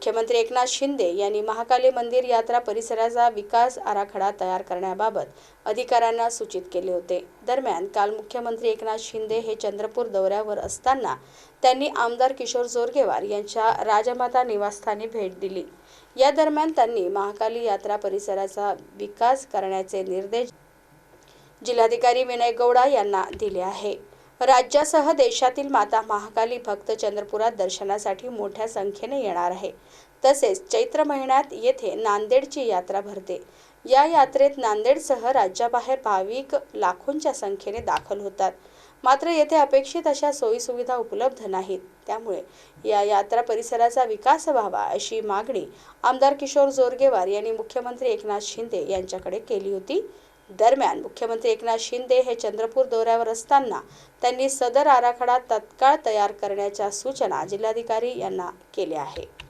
मुख्यमंत्री एकनाथ शिंदे यांनी महाकाली मंदिर यात्रा परिसराचा विकास आराखडा तयार करण्याबाबत अधिकाऱ्यांना सूचित केले होते. दरम्यान काल मुख्यमंत्री एकनाथ शिंदे हे चंद्रपूर दौऱ्यावर असताना त्यांनी आमदार किशोर जोरगेवार यांच्या राजमाता निवासस्थानी भेट दिली. या दरम्यान त्यांनी महाकाली यात्रा परिसराचा विकास करण्याचे निर्देश जिल्हाधिकारी विनय गौडा यांना दिले आहे. राज्यासह देशातील माता महाकाली भक्त चंद्रपुरात दर्शनासाठी मोठ्या संख्येने येणार आहे. तसेच चैत्र महिन्यात येथे नांदेडची यात्रा भरते. या यात्रेत नांदेडसह राज्याबाहेर भाविक लाखोंच्या संख्येने दाखल होतात. मात्र येथे अपेक्षित अशा सोयीसुविधा उपलब्ध नाहीत. त्यामुळे या यात्रा परिसराचा विकास व्हावा अशी मागणी आमदार किशोर जोरगेवार यांनी मुख्यमंत्री एकनाथ शिंदे यांच्याकडे केली होती. दरम्यान मुख्यमंत्री एकनाथ शिंदे हे चंद्रपूर दौऱ्यावर असताना त्यांनी सदर आराखडा तत्काळ तयार करण्याच्या सूचना जिल्हाधिकारी यांना केल्या आहे